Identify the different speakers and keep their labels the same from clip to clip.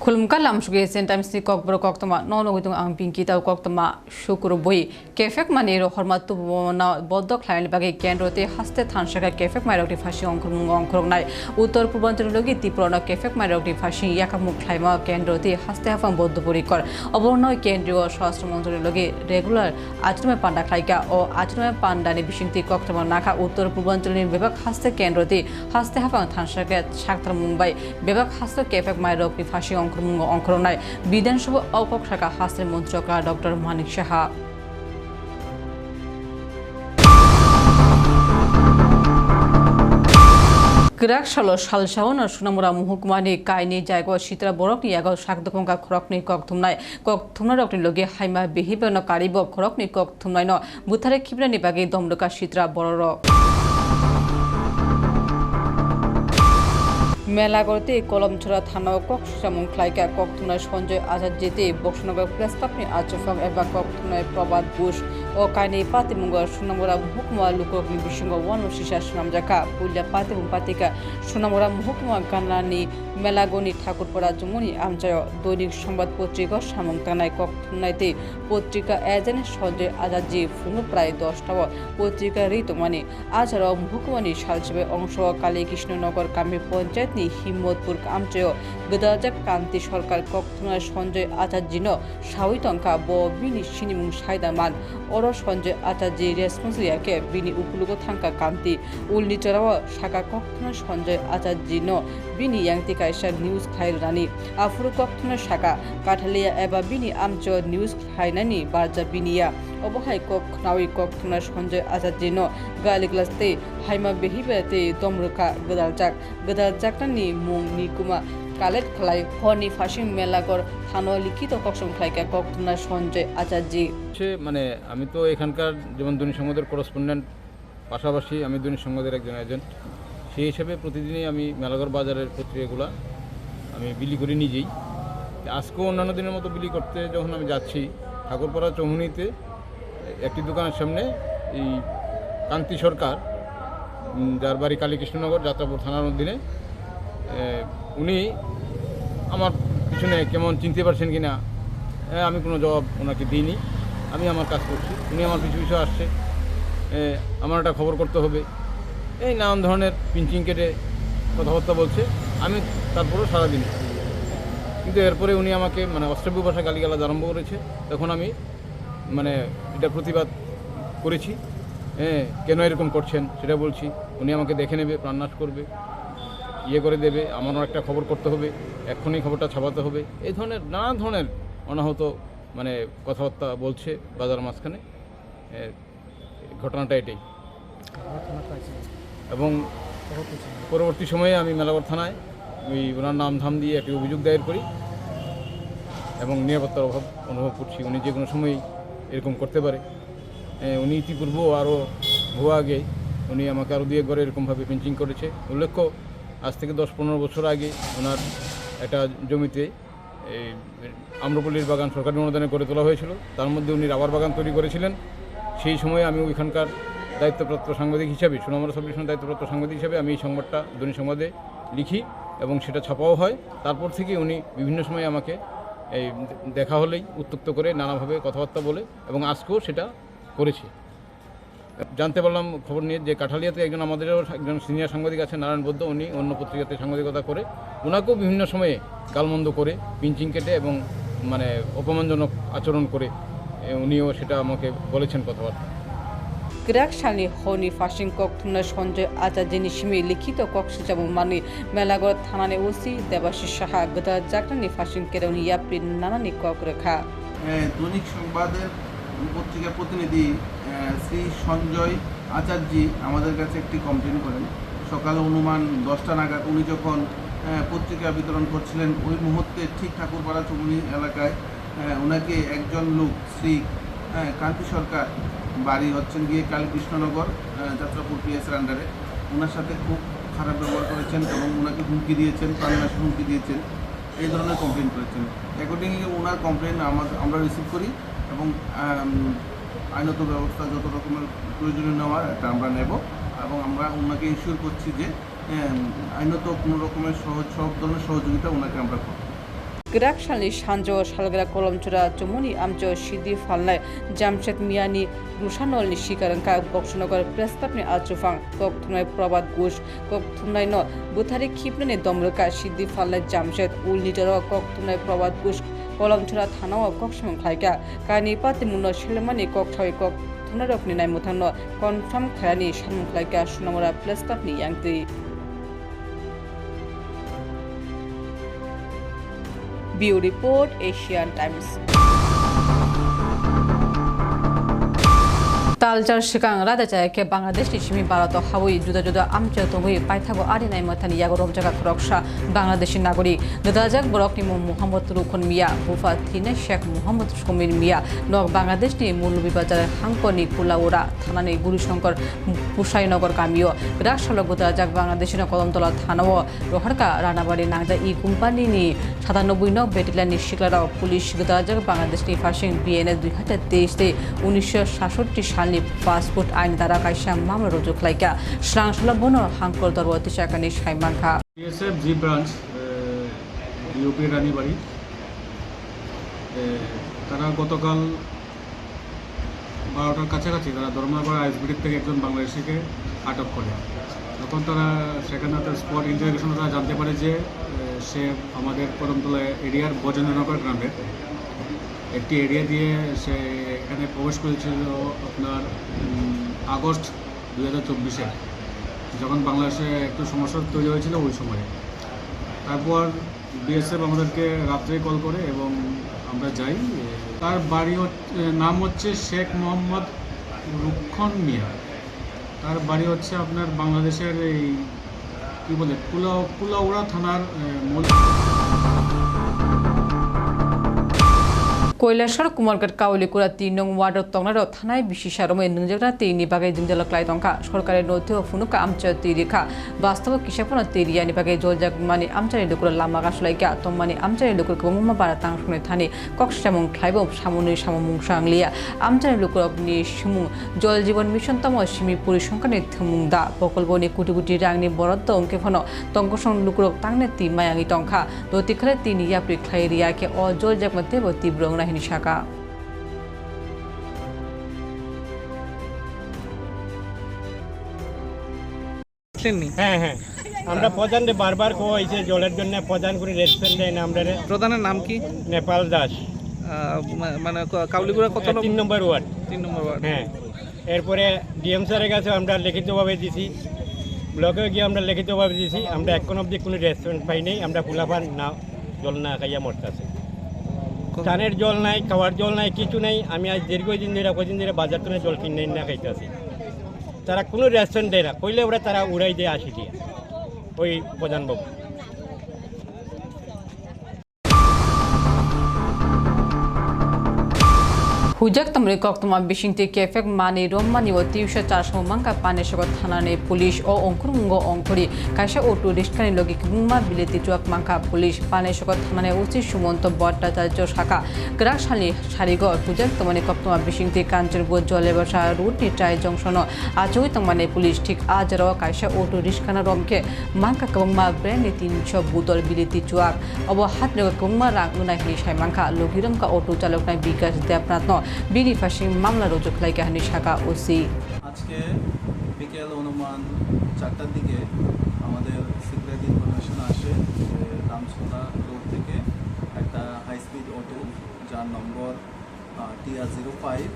Speaker 1: times ni kok bro kok tama no no gitung ang pinki tau kok tama shukuru boi kefek mani ro hormat tu na boddo khlain bage kendro te haste thanshaka kefek mai rokti phashi ongkrung ongkrung nai uttor purbanchal logi tiprona kefek mai rokti phashi yakamuk khlaima kendro te haste hafang boddo পরিকর অবর্ণয় কেন্দ্রীয় স্বরাষ্ট্র মন্ত্রীর লগে regular আচরমে পান্ডা খাইকা ও আচরমে পান্ডানি বিশিংতি কক্টমা নাখা উত্তর পূর্বাঞ্চলের বিভাগ হাস্তে কেন্দ্রতে হাস্তে হাফাং থানসাকে সাক্তার মুম্বাই বিভাগ হাস্ত কেফেক মাইরকনি ফাঁসি অঙ্করমুঙ্গ অঙ্করনায় বিধানসভা অকক শাখা হাস্তের মন্ত্রকা doctor Manik Saha Gerak salo sal shaona sunamura muhukmani kaini jaigo sitra borok ni yago sakdopongka khorokni kok thumnai kok thumna rokni loge haima behibe no karibo khorokni kok thumnai no buthare khibrani bagi domdoka sitra bororo মেলাগড়তে কলমছড়া থানা কক্সামুং খ্লাইকা কক্তনায় সঞ্জয় আজাদ যেতে Boxanagar press ক্লাবনি আচফাং এবা কক্তনায় প্রবাদ Bush ও কাইনি পাতিমুঙ্গ সুনামরা মহকুমা লুকনি বিসঙ্গ one সিসা সুনামজাকা পুলিয়া পাতিমুং পাতিকা সুনামরা মহকুমা কান্নানি মেলাগনি ঠাকুরপাড়া জুমনি আমচায় দৈনিক সংবাদ পত্রিকা সামং তানায় ককথুনাইতে পত্রিকা এজেন্ট সঞ্জয় আজাদজি ফুনু প্রায় দশটা পত্রিকা ঋতুমানি আজহারাও মহকুমানি সালসেবে অংশ কালী কৃষ্ণনগর কামী পঞ্চায়েত নি হিম্মতপুর আমচয় গদাজাক কান্তি সরকার কক্থনা সঞ্জয় আচার্যিন সাউইতংকা ব বিনি সিনিমুং সাইদামান অর সঞ্জয় আচার্যি রেসপন্সিয়াকে বিনি উকুলুগো থাঙ্কা কান্তি উলনিচরাও শাখা কক্থনা সঞ্জয় আচার্যিন বিনি ইয়াংতি কাইসা নিউজ খাইল রানি। আফুরু কক্থনা শাখা, কাঠালিয়া এবা বিনি আমচ, নিউজ খাইনানি বারজা বিনিয়া অবহাই কক নাওই কক থুনা সঞ্জয় আচার্যিন গালিগ্লাসতে হাইমা বেহিবেতে দমরুকা গদালজাক গদালজাকটানি মুং নিকুমা কালেট খালাই হনি ফাশিং মেলাগর থানো লিখিত ককসম খাইকা কক থুনা সঞ্জয় আচার্যি।
Speaker 2: মানে আমি তো এখানকার যেমন দৈনিক সংবাদের করসপন্ডেন্ট পাশাপাশি আমি দৈনিক সংবাদের একজন এজেন্ট সেই হিসেবে প্রতিদিনই আমি মেলাগড় বাজারের পত্রিকাগুলো আমি বিলি করি নিজেই। আজকেও অন্যান্য দিনের মতো বিলি করতে যখন আমি যাচ্ছি, ঠাকুরপাড়া চৌমুনিতে একটি দোকানের সামনে এই কান্তি সরকার যার বাড়ি কালীকৃষ্ণনগর, যাত্রাপুর থানার অধীনে উনি আমার পিছনে কেমন চিনতে পারছেন কি না? আমি কোনো জবাব ওনাকে দিইনি। আমি আমার কাজ করছি। উনি আমার পিছু পিছু আসছে। আমার একটা খবর করতে হবে। এই নানান ধরনের পিঞ্চিং কেটে কথাবার্তা বলছে। আমি তারপরেও সারাদিন কিন্তু এরপরে উনি আমাকে মানে অস্ত্রব্য ভাষা গালিগালাজ আরম্ভ করেছে। তখন আমি মানে এটা প্রতিবাদ করেছি। হ্যাঁ কেন এরকম করছেন সেটা বলছি। উনি আমাকে দেখে নেবে, প্রাণনাশ করবে। ইয়ে করে দেবে, আমারও একটা খবর করতে হবে, এক্ষুনি খবরটা ছাপাতে হবে। এই ধরনের নানা ধরনের অনাহত মানে কথাবার্তা বলছে বাজার মাঝখানে। ঘটনাটা এটাই। এবং পরবর্তী সময়ে আমি মেলাগড় থানায় ওই ওনার নাম ধাম দিয়ে একটি অভিযোগ দায়ের করি এবং নিরাপত্তার অভাব অনুভব করছি। উনি যে কোনো সময়ই এরকম করতে পারে। উনি ইতিপূর্বেও আরও ভুয়া আগে উনি আমাকে আরও দিয়ে ঘরে এরকমভাবে পেন্টিং করেছে। উল্লেখ্য আজ থেকে দশ পনেরো বছর আগে ওনার একটা জমিতে এই আম্রপল্লির বাগান সরকারি অনুদানে করে তোলা হয়েছিল। তার মধ্যে উনি রাবার বাগান তৈরি করেছিলেন। সেই সময় আমি ওইখানকার দায়িত্বপ্রাপ্ত সাংবাদিক হিসাবে, সুনামরা সাবডিভিশন দায়িত্বপ্রাপ্ত সাংবাদিক হিসাবে আমি এই সংবাদটা দৈনিক সংবাদে লিখি এবং সেটা ছাপাও হয়। তারপর থেকে উনি বিভিন্ন সময় আমাকে এই দেখা হলেই উত্তক্ত করে নানাভাবে কথাবার্তা বলে এবং আজকেও সেটা করেছে। জানতে পারলাম খবর নিয়ে যে কাঠালিয়াতে একজন আমাদেরও একজন সিনিয়র সাংবাদিক আছে নারায়ণ বৌদ্ধ। উনি অন্য পত্রিকাতে সাংবাদিকতা করে। ওনাকেও বিভিন্ন সময়ে গালমন্দ করে পিঞ্চিং কেটে এবং মানে অপমানজনক আচরণ করে। উনিও সেটা আমাকে বলেছেন কথাবার্তা।
Speaker 1: গ্রাক সানি হনি ফাশিং কক থুনা সঞ্জয় আচার্য নিশিমি লিখিত কক সিচামু মানি মেলাগড় থানানে ওসি দেবাশিস সাহা গদা গদালজাকটানি ফাশিং কেরৌনি ইয়াপ্রি নানানি কক রেখা।
Speaker 3: দৈনিক সংবাদের পত্রিকা প্রতিনিধি শ্রী সঞ্জয় আচার্যি আমাদের কাছে একটি কমপ্লেন করেন। সকালে অনুমান দশটা নাগাদ উনি যখন পত্রিকা বিতরণ করছিলেন, ওই মুহূর্তে ঠিক ঠাকুরপাড়া চুমনি এলাকায় ওনাকে একজন লোক, শ্রী কান্তি সরকার, বাড়ি হচ্ছেন গিয়ে কালীকৃষ্ণনগর যাত্রাপুর পিএসের আন্ডারে ওনার সাথে খুব খারাপ ব্যবহার করেছেন এবং ওনাকে হুমকি দিয়েছেন, প্রাণনাশের হুমকি দিয়েছেন, এই ধরনের কমপ্লেন করেছেন। অ্যাকর্ডিংলি ওনার কমপ্লেন আমরা রিসিভ করি এবং আইনত ব্যবস্থা যত রকমের প্রয়োজনীয় নেওয়ার এটা আমরা নেব এবং আমরা ওনাকে ইনশিওর করছি যে আইনত কোনো রকমের সহজ, সব ধরনের সহযোগিতা ওনাকে আমরা করব।
Speaker 1: গ্রাকশালী সাঞ্জ শালগরা কলমচুরা চমুনি আমচ সিদ্ধি ফালনায় জামশেদ মিয়ানি, রুশানলনি শিকারঙ্কা, বক্সনগর প্রেস্তাপনি আচুফাং ককথুনায় প্রবাদ ঘোষ, ককথুনায় ন বুথারি খিপনানি দমরকা সিদ্ধি ফালনায় জামশেদ উল নিটার ককথুনায় প্রবাদ Ghosh kolamchura thana o kok sam khlaika kani pati munno shilmani kok chhoi kok thana rok ni nai muthano confirm khrani sam khlaika sunamora plus tap ni yangti Bureau Report Asian Times 딸잘 시강 라다자에 게 방글라데시 জুদা 바라도 하위 주다주다 암자 동의 파이타고 아리나이 마타니 야고 롬자가 크럭샤 Bangladeshi নাগরিক। দদাজাক বরক নিমু মোহাম্মদ রুখন মিয়া, হুফা থিনে শেখ মোহাম্মদ সমীর মিয়া। নক বাংলাদেশ নিয়ে মৌলভীবাজারের হাঙ্কনি কুলাউরা থানা নেই পুষাই নগর কামিও রাষ্ট্রলক দদাজাক বাংলাদেশি ন কদমতলা থানাও। রহরকা রানাবাড়ি নাগদা ই কোম্পানি নি 97 নক বেটিলা নিশিকলারাও পুলিশ। দদাজাক বাংলাদেশ নি ফাশিং বিএনএস দুই হাজার 1967 সাল 북한이
Speaker 4: 파스포트
Speaker 1: 아인 따라 가이샤 마음을 로주 클라이카 ශ්‍රාංශල 보너 한골 더러 어디샤카니 샤이만카
Speaker 4: BSF G branch UP Ranibari তারা গতকাল বারোটার কাছাকাছি তারা ধর্মাপাড়া আইসবিটির থেকে একজন বাংলাদেশিকে আটক করে। তখন তারা সেখানে তার স্পট ইন্টারভিউশনে তারা জানতে পারে যে সে আমাদের করমতলা এরিয়ার বজেন্দ্রনগর গ্রামের। একটি এরিয়া দিয়ে সে এখানে প্রবেশ করেছিল আপনার আগস্ট দু হাজার চব্বিশে। যখন বাংলাদেশে একটু সমস্যা তৈরি হয়েছিল ওই সময়ে। তারপর বিএসএফ আমাদেরকে রাত্রে কল করে এবং আমরা যাই। তার বাড়ি নাম হচ্ছে শেখ মোহাম্মদ রুক্ষণ মিয়া। তার বাড়ি হচ্ছে আপনার বাংলাদেশের এই, কী বলে কুলাউ কুলাউড়া থানার মূল
Speaker 1: কৈলাসর কুমারঘাট কাউলিকুড়া তিন নং ওয়ার্ডর তংনার থানায় বিশেষ আরমে নংজাগনা তিনি বাগে জিমজাল ক্লাই তংখা সরকারের নথি ও ফুনুকা আমচা তিরিখা বাস্তব কিসাপন তিরিয়ানি বাগে জলজাক মানে আমচানি লুকুর লামা গাছলাইকা তমানি আমচানি লুকুর গমমা বারা তাংসনে থানি। কক্সামং খ্লাইব সামনি সামমুং সাংলিয়া। আমচানি লুকুর অগ্নি সুমুং। জল জীবন মিশন তম সিমি পরিসংখ্যানি থুমুং দা। প্রকল্পনি কোটি কোটি রাংনি বরাদ্দ অঙ্কে ফন। তংকসং লুকুরক তাংনে তি মায়াঙি তংখা দতিখালে তিনি ইয়াপ্রি খ্লাইরিয়াকে অ জলজাক মধ্যে তীব্র নাহিনী শাখা।
Speaker 5: হ্যাঁ হ্যাঁ। আমরা প্রধানরে বারবার কো হয়েছে জলের জন্য প্রধান করে রেস্টুরেন্ট দেয় না আমরা
Speaker 6: প্রধানের নাম কি?
Speaker 5: নেপাল দাস।
Speaker 6: মানে কাউলিগুড়া কত
Speaker 5: তিন
Speaker 6: নম্বর
Speaker 5: ওয়ার্ড।
Speaker 6: তিন নম্বর ওয়ার্ড।
Speaker 5: হ্যাঁ। এরপরে ডিএম স্যারের কাছে আমরা লিখিতভাবে দিছি। ব্লকে গিয়ে আমরা লিখিতভাবে দিছি আমরা এখন অবধি কোনো রেস্টুরেন্ট পাই নাই আমরা ফুলাফান না জল না খাইয়া মরতেছে। স্নানের জল নাই, খাওয়ার জল নাই, কিছু নাই। আমি আজ দীর্ঘদিন ধরে, কদিন ধরে বাজার থেকে জল কিনে না খাইতে আসি তারা কোনো রেশন দেয় না। কইলে ওরা তারা উড়াই দিয়ে আসি দিয়ে। ওই প্রধানবাবু
Speaker 1: Hujak tamri kok tuma bishingti kefek mani rommani o tiusha charsho mangka pane shogo thanane police o ongkur mungo ongkuri kaisa otu riskani logi kungma bileti chuak mangka police pane shogo thanane uchi sumonto bhattacharya shaka গ্রাক শালি সারিগ হুজাক তমানে কক তমা bishingti Kanchanpur জলে বসা route নি ট্রাই জংশন আচই তমানে পুলিশ ঠিক আজ র কাইসা ওটু রিস্কানা রমকে মাংকা কংমা ব্র্যান্ড তিনশো বুতল বিলিতি চুয়াক অব হাত কংমা রাং উনাই নি সাই মাংকা লঘিরমকা অটো চালক নাই বিকাশ দেবনাথ বিনি ফাঁসি মামলা রুজু খালাই কাহানি শাখা ওসি।
Speaker 7: আজকে বিকেল অনুমান চারটার দিকে আমাদের সিক্রেট ইনফরমেশন আসে যে রামসোনা রোড থেকে একটা হাই স্পিড অটো যার number TR zero five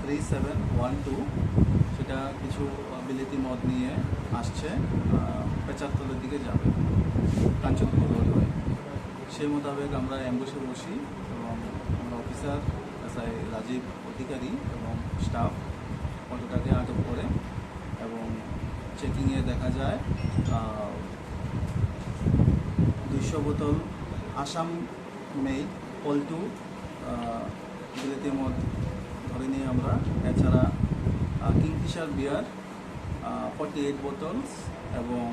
Speaker 7: three seven one two সেটা কিছু বিলিতি মদ নিয়ে আসছে আহ, দিকে যাবে। কাঞ্চনপুর রোড হয়ে সেই মোতাবেক আমরা অ্যাম্বুসে বসি এবং আমরা অফিসার এসআই রাজীব অধিকারী এবং স্টাফ অটোটাকে আটক করে এবং চেকিংয়ে দেখা যায় দুইশো বোতল আসাম মেড পল্টু বিলেতি মদ ধরে নিয়ে আমরা, এছাড়া Kingfisher beer forty eight bottles এবং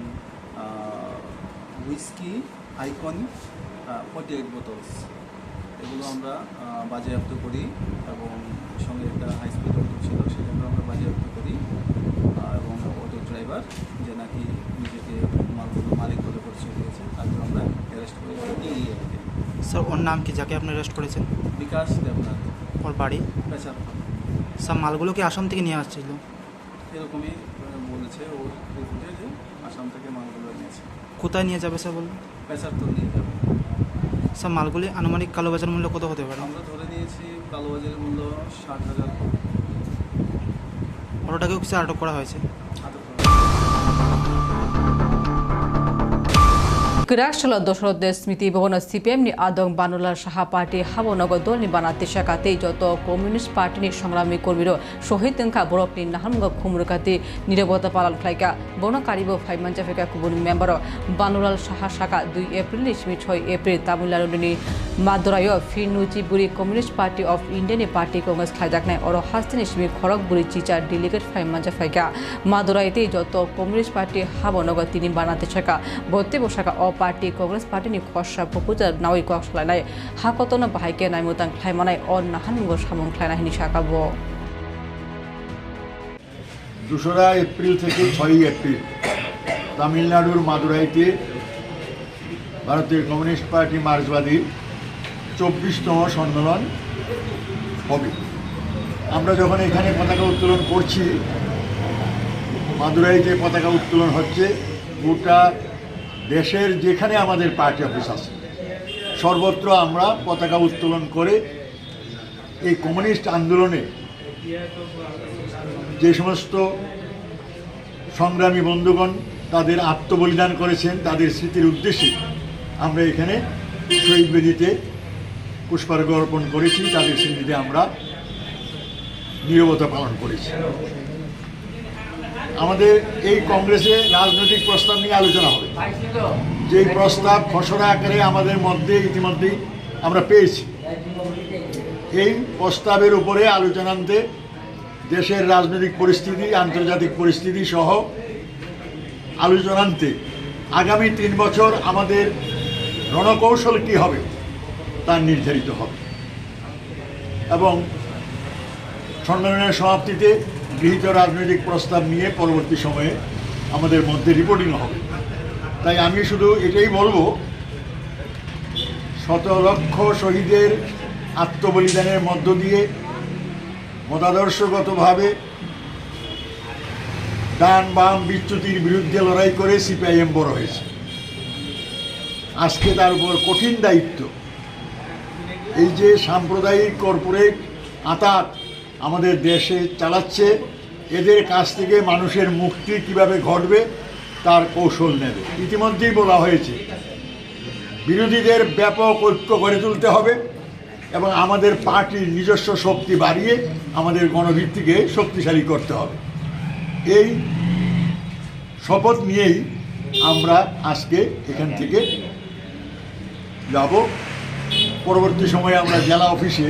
Speaker 7: whisky icon forty eight bottles এগুলো আমরা বাজেয়াপ্ত করি এবং সঙ্গে একটা হাই স্পিড অটো ছিল সেটাকে আমরা বাজেয়াপ্ত করি। এবং অটো ড্রাইভার যে নাকি নিজেকে মালগুলো মালিক বলে পরিচয় দিয়েছে তাকে আমরা অ্যারেস্ট করে
Speaker 8: স্যার ওর নাম কি? যাকে আপনি অ্যারেস্ট করেছেন?
Speaker 7: বিকাশ দেবনাথ।
Speaker 8: ওর বাড়ি?
Speaker 7: পেশার
Speaker 8: স্যার মালগুলো কি আসাম থেকে নিয়ে আসছিল?
Speaker 7: এরকমই বলেছে ও রিপোর্টে যে আসাম থেকে মালগুলো নিয়েছে
Speaker 8: কোথায় নিয়ে যাবে স্যার বলুন?
Speaker 7: পেশার তো নিয়ে যাবে।
Speaker 8: স্যার মালগুলি আনুমানিক কালোবাজার মূল্য কত হতে পারে?
Speaker 7: আমরা ধরে নিয়েছি কালোবাজারের মূল্য ষাট হাজার।
Speaker 8: অটোটাকেও কিছু আটক করা হয়েছে।
Speaker 7: আটক করা
Speaker 1: ক্রীড়াশাল দশরথদের স্মৃতি ভবন সিপিএম নি আদং বানুলার সাহা পার্টি হাবনগর দল নি বানাতে শাখাতে যত কমিউনিস্ট পার্টি নি সংগ্রামী কর্মীর শহীদ তেঙ্কা বরফ নি নাহামগ খুমরুকাতে নিরবতা পালন খাইকা বনকারিব ফাইমাঞ্জা ফেকা কুবুন মেম্বার বানুলাল সাহা শাখা দুই এপ্রিল নি ছয় এপ্রিল তামিলনাড়ু নি মাদুরায় ফিরনুচি বুড়ি কমিউনিস্ট পার্টি অফ ইন্ডিয়া নি পার্টি কংগ্রেস খাইজাকনাই অর হাস্তিনি স্মি খড়ক বুড়ি চিচার ডেলিগেট ফাইমাঞ্জা ফাইকা মাদুরাইতে যত কমিউনিস্ট পার্টি হাবনগর তিনি বানাতে শাখা ভর্তি বসাকা অ ಪಾರ್ಟಿ ಕಾಂಗ್ರೆಸ್ ಪಾರ್ಟಿನಿ ಖೋಶ ಪುಪುಜ ನಾವಿ ಕಾಕ್ಸ್ ಲಾಯ್ನಾಯ ಹಾಕೋತನ ಬಾಯ್ಕೆ ನಾಯ್ಮುತಾಂ ಖ್ಲಾಯ್ಮನಾಯ ಅನ್ ನಾಹಾನ್ಗೋ ಸಾಮುಂ ಖ್ಲಾಯ್ನಾ ಹಿನಿ ಸಾಕಾಬೋ
Speaker 9: দোসরা এপ্রিল থেকে ছয়ই এপ্রিল তামিলনাড়ুর মাদুরাইতে ভারতের কমিউনিস্ট পার্টি মার্ক্সবাদীর চব্বিশতম সম্মেলন হবে আমরা যখন এখানে পতাকা উত্তোলন করছি, মাদুরাইতে পতাকা উত্তোলন হচ্ছে, গোটা দেশের যেখানে আমাদের পার্টি অফিস আছে, সর্বত্র আমরা পতাকা উত্তোলন করে এই কমিউনিস্ট আন্দোলনে যে সমস্ত সংগ্রামী বন্ধুগণ তাদের আত্মবলিদান করেছেন, তাদের স্মৃতির উদ্দেশ্যে আমরা এখানে শহীদ বেদিতে পুষ্পার্ঘ অর্পণ করেছি, তাদের স্মৃতিতে আমরা নিরবতা পালন করেছি। আমাদের এই কংগ্রেসে রাজনৈতিক প্রস্তাব নিয়ে আলোচনা হবে। যেই প্রস্তাব খসড়া আকারে আমাদের মধ্যে ইতিমধ্যেই আমরা পেয়েছি। এই প্রস্তাবের উপরে আলোচনান্তে দেশের রাজনৈতিক পরিস্থিতি, আন্তর্জাতিক পরিস্থিতি সহ আলোচনান্তে আগামী তিন বছর আমাদের রণকৌশল কী হবে তা নির্ধারিত হবে। এবং সম্মেলনের সমাপ্তিতে গৃহীত রাজনৈতিক প্রস্তাব নিয়ে পরবর্তী সময়ে আমাদের মধ্যে রিপোর্টিং হবে। তাই আমি শুধু এটাই বলব, শত লক্ষ শহীদের আত্মবলিদানের মধ্য দিয়ে মতাদর্শগতভাবে ডান বাম বিচ্যুতির বিরুদ্ধে লড়াই করে সিপিআইএম বড় হয়েছে। আজকে তার উপর কঠিন দায়িত্ব। এই যে সাম্প্রদায়িক কর্পোরেট আতাত আমাদের দেশে চালাচ্ছে। এদের কাছ থেকে মানুষের মুক্তি কীভাবে ঘটবে, তার কৌশল নেবে। ইতিমধ্যেই বলা হয়েছে, বিরোধীদের ব্যাপক ঐক্য গড়ে তুলতে হবে এবং আমাদের পার্টির নিজস্ব শক্তি বাড়িয়ে আমাদের গণভিত্তিকে শক্তিশালী করতে হবে। এই শপথ নিয়েই আমরা আজকে এখান থেকে যাব। পরবর্তী সময়ে আমরা জেলা অফিসে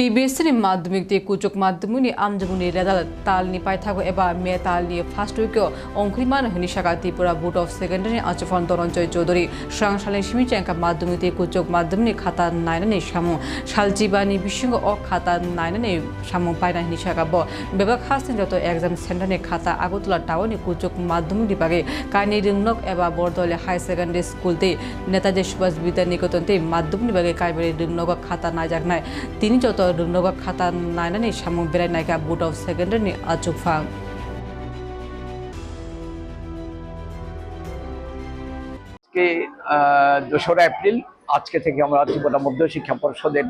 Speaker 1: টিবিএসসির মাধ্যমিক দিয়ে কুচক මාධ්‍යමුනි আমজামুনি রেজাল তাল নি পাই থাকো এবার মে তাল নিয়ে ফার্স্ট উইকো অঙ্করিমান হনিশাকা ত্রিপুরা বোর্ড অফ সেকেন্ডারি আচফন তরঞ্জয় চৌধুরী। সাংশালে সিমি চ্যাঙ্কা মাধ্যমিক দিয়ে কুচক মাধ্যমনি খাতা নাইনানি সামু শালচিবানি বিশৃঙ্গ অ খাতা নাইনানি সামু পাইনা হনিশাকা ব। বেবাক হাসেন যত এক্সাম সেন্টারে খাতা আগরতলা টাউনে কুচক মাধ্যমিক বিভাগে। কানি রিংনক এবার বরদলে হাই সেকেন্ডারি স্কুলতে নেতাজি সুভাষ বিদ্যা নিকেতনতে মাধ্যমিক বিভাগে কাইবারি রিংনক খাতা না যাক নাই। তিনি যত খাতা নাইনানি সামু বেড়াইনাইকা বুট অফ সেকেন্ডারি আচুফাং
Speaker 10: আজকে দোসরা এপ্রিল, আজকে থেকে আমরা ত্রিপুরা মধ্য শিক্ষা পরিষদের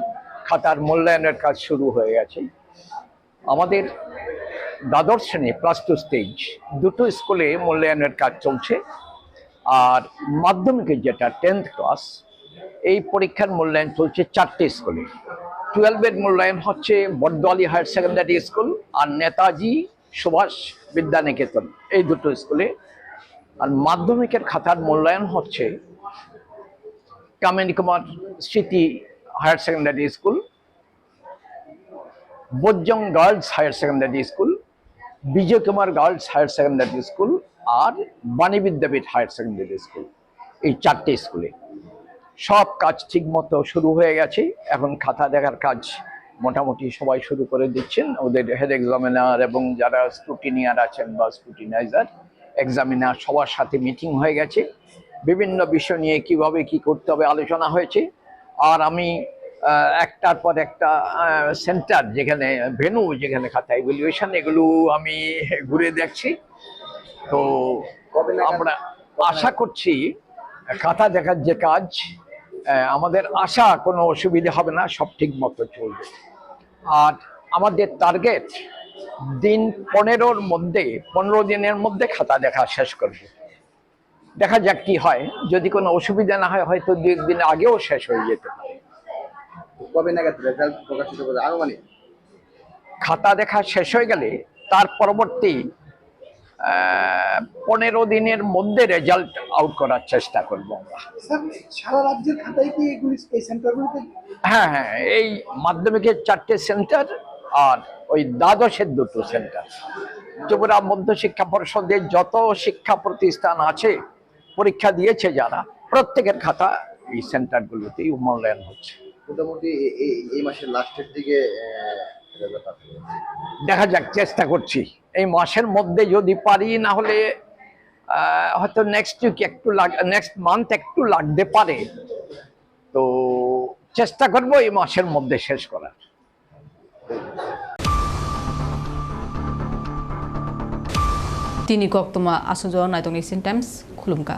Speaker 10: খাতার মূল্যায়নের কাজ শুরু হয়ে গেছে। আমাদের দ্বাদশ শ্রেণি প্লাস টু স্টেজ দুটো স্কুলে মূল্যায়নের কাজ চলছে। আর মাধ্যমিকের যেটা টেন্থ ক্লাস এই পরীক্ষার মূল্যায়ন চলছে চারটে স্কুলে। টুয়েলভের মূল্যায়ন হচ্ছে বর্দোয়ালি হায়ার সেকেন্ডারি স্কুল আর নেতাজি সুভাষ বিদ্যানিকেতন। এই দুটো স্কুলে। আর মাধ্যমিকের খাতার মূল্যায়ন হচ্ছে Kamini Kumar Smriti higher secondary school বজ্জং girls higher secondary school Bijoy Kumar girls higher secondary school আর Bani Vidyapith higher secondary school. এই চারটে স্কুলে। সব কাজ ঠিক মতো শুরু হয়ে গেছে। এখন খাতা দেখার কাজ মোটামুটি সবাই শুরু করে দিচ্ছেন। ওদের হেড এক্সামিনার এবং যারা স্ক্রুটিনিয়ার আছেন বা স্ক্রুটিনাইজার এক্সামিনার সবার সাথে মিটিং হয়ে গেছে। বিভিন্ন বিষয় নিয়ে কীভাবে কি করতে হবে আলোচনা হয়েছে। আর আমি একটার পর একটা সেন্টার যেখানে ভেনু যেখানে খাতা ইভ্যালুয়েশন এগুলো আমি ঘুরে দেখছি। তো আমরা আশা করছি খাতা দেখার যে কাজ আমাদের আশা কোনো অসুবিধা হবে না সব ঠিক মতো চলবে। আর আমাদের টার্গেট দিন পনেরোর মধ্যে পনেরো দিনের মধ্যে খাতা দেখা শেষ করবে। দেখা যাক কি হয়। যদি কোনো অসুবিধা না হয় হয়তো দু একদিন আগেও শেষ হয়ে যেতে পারে।
Speaker 3: কবে নাগাদ রেজাল্ট প্রকাশিত করবে আনুমানিক?
Speaker 10: খাতা দেখা শেষ হয়ে গেলে তার পরবর্তী পনেরো দিনের মধ্যে রেজাল্ট আউট করার চেষ্টা করব আমরা।
Speaker 8: সারা রাজ্যের খাতায় কি এই সেন্টারগুলিতে
Speaker 10: হ্যাঁ হ্যাঁ এই মাধ্যমিকের চারটে সেন্টার আর ওই দ্বাদশের দুটো সেন্টার ত্রিপুরা মধ্য শিক্ষা পরিষদের যত শিক্ষা প্রতিষ্ঠান আছে পরীক্ষা দিয়েছে যারা প্রত্যেকের খাতা এই সেন্টারগুলোতেই মূল্যায়ন হচ্ছে।
Speaker 3: মোটামুটি এই মাসের লাস্টের দিকে
Speaker 10: দেখা যাক, চেষ্টা করছি। এই মাসের মধ্যে যদি পারি, না হলে হয়তো নেক্সট উইক একটু লাগ নেক্সট মান্থ একটু লাগতে পারে। তো চেষ্টা করব এই মাসের মধ্যে শেষ করার।
Speaker 1: তিনি asujo na itong Asian Times khulumka.